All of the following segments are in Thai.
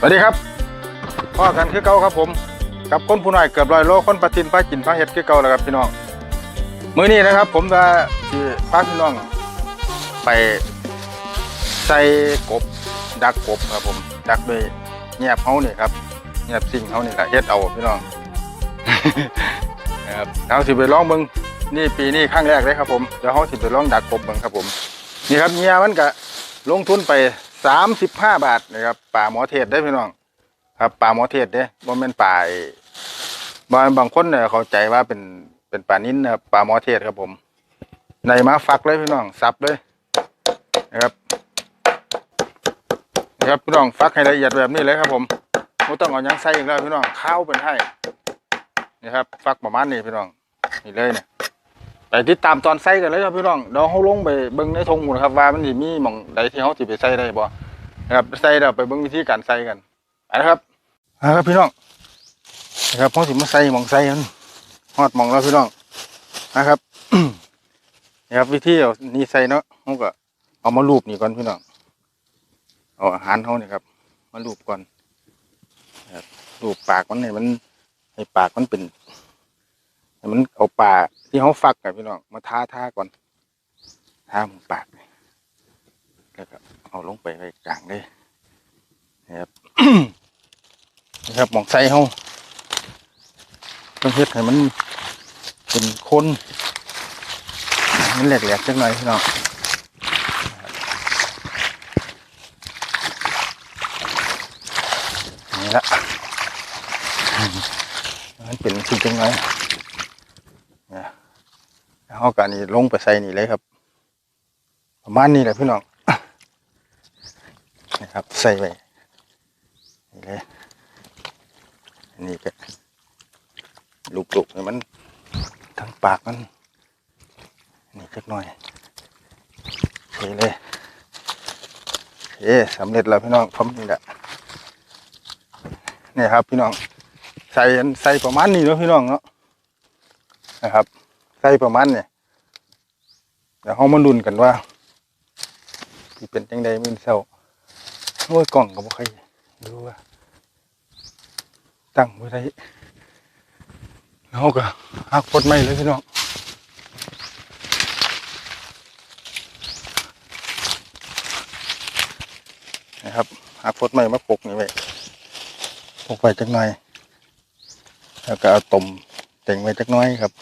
สวัสดีครับพ่อกันคือเก่าครับผม กับคนผู้น้อยเกือบร้อยโลคนปะทินพากินพาเห็ดคือเก่าแล้วครับพี่น้องมื้อนี้นะครับ ผมจะสิพาพี่น้อง ไปใส่กบดักกบครับผม ดักด้วยแงบเฮานี่ครับแงบสิ่งเฮานี่แหละเฮ็ดเอาพี่น้องนะครับเอาสิไปลองเบิ่งนี่ปีนี้ครั้งแรกเลยครับผมเดี๋ยวเฮาสิไปลองดักกบเบิ่งครับผม นี่ครับเงียมันก็ลงทุนไป สามสิบห้าบาทนะครับป่าหมอเทศได้พี่น้องครับป่าหมอเทศเด้บ่แม่นป่าบางบางคนเนี่ยเข้าใจว่าเป็นเป็นป่านิ้นนะครับป่าหมอเทศครับผมในมาฟักเลยพี่น้องสับเลยนะครับนะครับพี่น้องฟักให้ละเอียดแบบนี้เลยครับผมไม่ต้องเอายังใส่อีกแล้วพี่น้องข้าวเป็นให้นี่ครับ ฟักประมาณนี้พี่น้องนี่เลยเนี่ย ไปติดตามตอนใส่กันเลยครับพี่น้องเดี๋ยวเขาลงไปเบิ้งในทงหมดครับว่ามันสิมีหม่องใดที่เขาสิไปใส่ได้บ่นะครับใส่แล้วไปเบิ้งวิธีการใส่กันนะครับเอาครับพี่น้องนะครับเขาสิมาใส่หม่องใส่กันฮอดหม่องแล้วพี่น้องนะครับนะครับวิธีเอานี่ใส่เนาะเขาก็เอามาลูบนี่ก่อนพี่น้องเอาอาหารเขาเนี่ยครับ มาลูบก่อนนะครับลูบปากมันให้มันให้ปากมันเป็น มันเอาปลาที่เขาฟักกันพี่น้องมาทาทาก่อนทามุปากแล้วก็เอาลงไปไว้กลางเลยนะครับนะครับหมองใส่เขาต้องเฮ็ดให้มันเป็นคนมันแหลกๆจังหน่อยพี่น้องนี่ละมันเป็นสิ่งจังหน่อย เขากานี่ลงไปใส่นี่เลยครับ ประมาณนี้แหละพี่น้องนะครับ ใส่ไปนี่เลยนี่ก็ลุกๆให้มันทั้งปากมันนี่เล็กน้อยเคเลยโอเคสำเร็จแล้วพี่น้องพร้อมนี่แหละนี่ครับ พี่น้อง ใส่ใส่ประมาณนี้เนาะพี่น้องเนาะนะครับ ใส่ประมาณเนี่ย ดี๋ยวเขามาลุ้นกันว่าที่เป็นจังใดมือเศร้าโอ้ยกล่องกับใครดูว่าตั้งไว้ได้แล้วเขาก็หักปลดไม่เลยพี่น้องนะครับหักปลดไม่มาปกนี่ไว้ปกไว้จักหน่อยแล้วก็เอาตมเต่งไว้จักน้อยครับ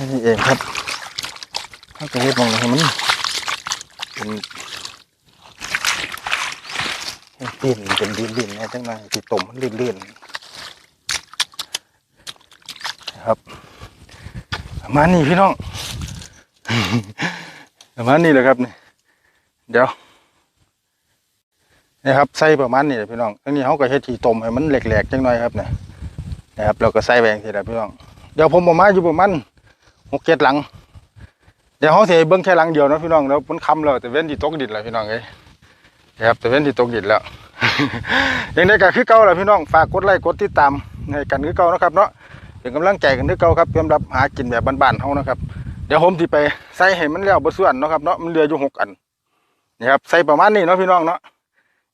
นี่เองครับถ้าจะเฮ็ดมองให้มันเป็นดินเป็นดินดินนะจังหน่อยที่ต้มมันลื่นๆนะครับประมาณนี้พี่น้องประมาณนี้แหละครับนี่เดี๋ยวนะครับใส่ประมาณนี้แหละพี่น้องทั้งนี้เขาก็เฮ็ดที่ต้มให้มันแหลกๆจังหน่อยครับเนี่ยนะครับเราก็ใส่แบงทีละพี่น้องเดี๋ยวผมประมาณอยู่ประมาณ หกเจ็ดหลัง เดี๋ยวเขาเสียเบิ้งแค่หลังเดียวนะพี่น้องแล้วมันคำแล้วแต่เว้นที่ตกดินแล้วพี่น้องเอ้ยนะครับแต่เว้นที่ตกดินแล้วอย่างใดก็คือเก่าแหละพี่น้องฝากกดไลค์กดติดตามให้กันคือเก่านะครับเนาะเป็นกำลังใจกันคือเก่าครับสำหรับหากินแบบบ้านๆเฮานะครับ เดี๋ยวผมสิไปใส่ให้มันแล้วบ่ส่วนนะครับเนาะมันเหลืออยู่หกอันนี่ครับใส่ประมาณนี้เนาะพี่น้องเนาะ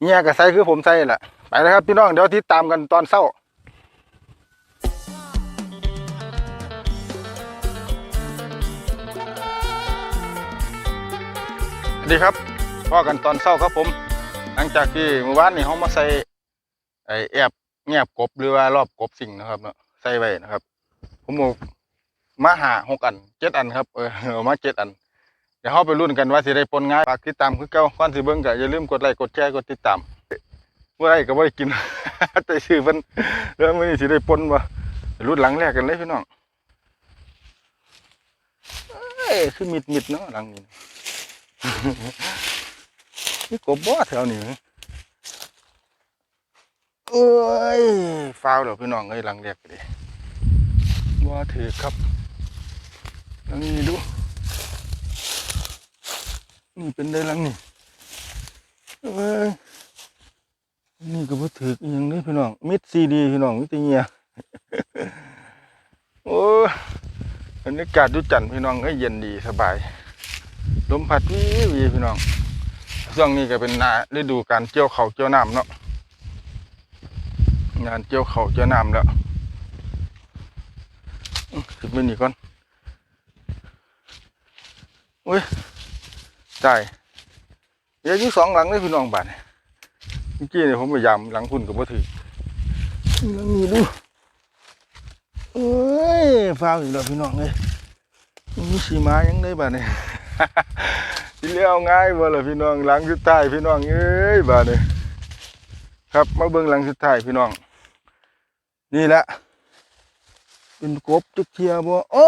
เนี่ยก็ใส่คือผมใส่แหละไปแล้วครับพี่น้องเดี๋ยวติดตามกันตอนเช้า ดีครับพ่อกันตอนเช้าครับผม หลังจากที่เมื่อวานนี้เขามาใส่ไอแอบแงบกบหรือว่ารอบกบสิ่งนะครับเนาะใส่ไว้นะครับ ผมเอามาหาหกอันเจ็ดอันครับเออมาเจ็ดอันเดี๋ยวเขาไปรุ่นกันว่าสิได้ปนง่ายฝากติดตามคือเก่าก่อนสิเบิ่งก็อย่าลืมกดไลค์กดแชร์กดติดตามเมื่อไรก็บ่ได้กินแต่ชื่อเพิ่นเรื่องมื้อนี้สิได้ปนบ่รุ่นหลังแรกกันเลยพี่น้องเอ้ยคือมิดมิดเนาะหลังนี้ นี่กบบ่แถวนี้เอ้ยฟาวเดี๋ยวพี่น้องเอ้ยหลังแรกเลยบ่ถือครับหลังนี้ดู นี่เป็นได้หลังนี่เอ้ยนี่ก็บ่ถืออีหยังเลยพี่น้องมิดซีดีพี่น้องมิดเงียโอ้ยบรรยากาศดูจันทร์พี่น้องเอ้ยเย็นดีสบาย ลมพัดวีวีพี่น้องช่วงนี้ก็เป็นนาฤดูการเกี่ยวเขาเกี่ยวน้ำเนาะงานเกี่ยวเขาเกี่ยวน้ำแล้วอื้อสิบมินี่ก่อนอุ้ยตายเยวอยู่สองหลังเลยพี่น้องบ้านเมื่อกี้เนี่ยผมพยายามหลังคุณกับบ่ถือหลังนี้ดูเอ้ยฟ้าวอีกแล้วพี่น้องเลยมีสีมายังได้บ้านนี่ย สิเลี้ยวง่ายบ่ล่ะพี่น้องหลังสุดท้ายพี่น้องเอ้ยบ้านนี่ครับมาเบิ่งหลังสุดท้ายพี่น้อง นี่แหละเป็นกบจุกเทียบ่โอ้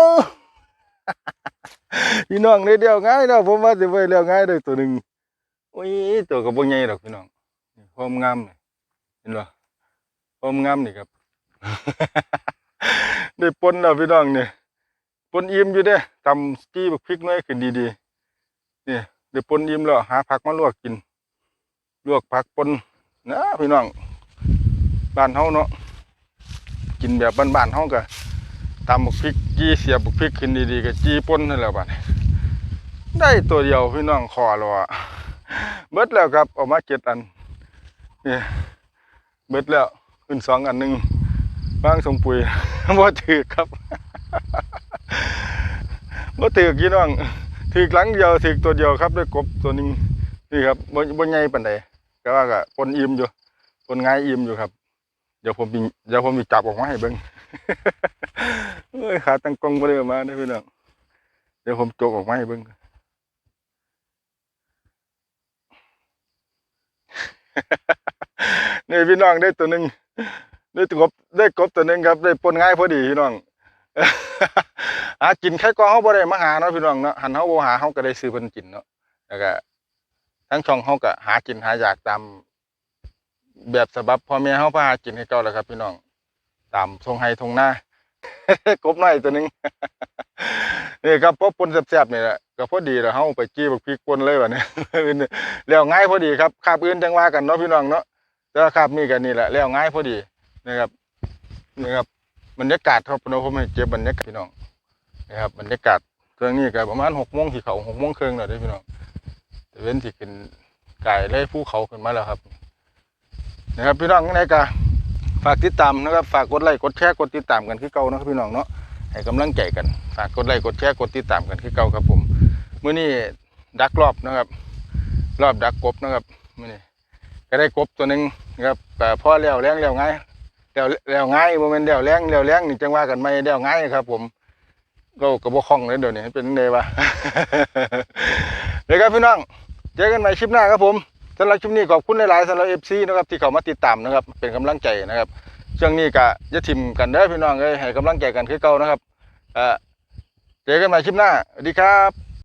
พี่น้องได้เดียวง่ายเนาะผมว่าสิไปเลี้ยวง่ายได้ตัวหนึ่งโอ้ยตัวก็บ่ใหญ่ดอกพี่น้องนี่ความงามเห็นบ่ความงามนี่ครับได้ปนแล้วพี่น้องเนี่ย ปนอิ่มอยู่เด้ตำจี้บักพริกน้อยขึ้นดีๆนี่เดี๋ยวปนอิ่มแล้วหาผักมาลวกกิน ลวกผักปนนะพี่น้องบ้านเฮาเนาะกินแบบบ้านๆเฮาก็ตำบักพริกจี้เสียบบักพริกขึ้นดีๆก็จี้ปนนั่นแหละบัดนี้ได้ตัวเดียวพี่น้องคอแล้วอะเบิดแล้วครับออกมาเจ็ดอันนี่เบิดแล้วขึ้นสองอันหนึ่งบ้างสมปุ๋ยบ่ถือครับ บ่ถือพี่น้องถือครั้งเดียวถือตัวเดียวครับได้กบตัวหนึงนี่ครับบนบนใหญ่ปานใดก็ว่าก็ปนอิ่มอยู่ปนง่ายอิ่มอยู่ครับ เดี๋ยวผมเดี๋ยวผมมีจับออกมาให้เบิ่งเอ้ยขาตั้งกล้องบ่ได้เอามาได้พี่น้องเดี๋ยวผมโจกออกมาให้เบิ่งนี่พี่น้องได้ตัวหนึงได้กบได้กบตัวหนึงครับ ได้ปนง่ายพอดีพี่น้อง หากินแค่กองเฮาบ่ได้มาหาเนาะพี่น้องเนาะหันเฮาบ่หาเฮาก็ได้ซื้อเพิ่นกินเนาะแล้วก็ทั้งช่องเฮาก็หากินหาอยากตามแบบฉบับพ่อแม่เฮาพาหากินให้เก่าแล้วครับ พี่น้องตามทงไห้ทงหน้ากบหน้อยตัวหนึงนี่ครับพบปนแซ่บๆนี่แหละก็พอดีแล้วเฮาไปจี้บักพริกปนเลยวันนี้แล้วง่ายพอดีครับคาบอื่นจังว่ากันเนาะพี่น้องเนาะแต่ว่าบนี้กันนี่แหละแล้วง่ายพอดีนะครับนี่ครับบรรยากาศครับเนาะผมให้เก็บบรรยากาศพี่น้อง นะครับบรรยากาศเรื่องนี้ก็ประมาณหกโมงที่เขาหกโมงครึ่งแล้วเด้พี่น้องเว้นที่ขึ้นไก่ไล่ภูเขาขึ้นมาแล้วครับ นะครับพี่น้องในกาฝากติดตามนะครับฝากกดไลค์กดแชร์กดติดตามกันคือเก่านะครับพี่น้องเนาะให้กำลังใจกันฝากกดไลค์กดแชร์กดติดตามกันคือเก่าครับผมมื้อนี้ดักรอบนะครับ รอบดักกบนะครับมื้อนี้ก็ได้กบตัวหนึ่งนะครับแต่พอแล้วแรงแล้วง่ายแล้วแล้วง่ายโมเมนต์แล้วแรงแล้วแรงนี่จังว่ากันไม่แล้วง่ายครับผม ก็กระบอกคล่องเลยเดี๋ยวนี้เป็นเนวะเดี๋ยวครับพี่น้องเจอกันใหม่คลิปหน้าครับผมสำหรับคลิปนี้ขอบคุณหลายๆสำหรับเอฟซีนะครับที่เขามาติดตามนะครับ เป็นกำลังใจนะครับช่วงนี้ก็จะทิมกันได้พี่น้องเลยให้กำลังใจกันคือเก่านะครับเอ่อเจอกันใหม่คลิปหน้าสวัสดีครับ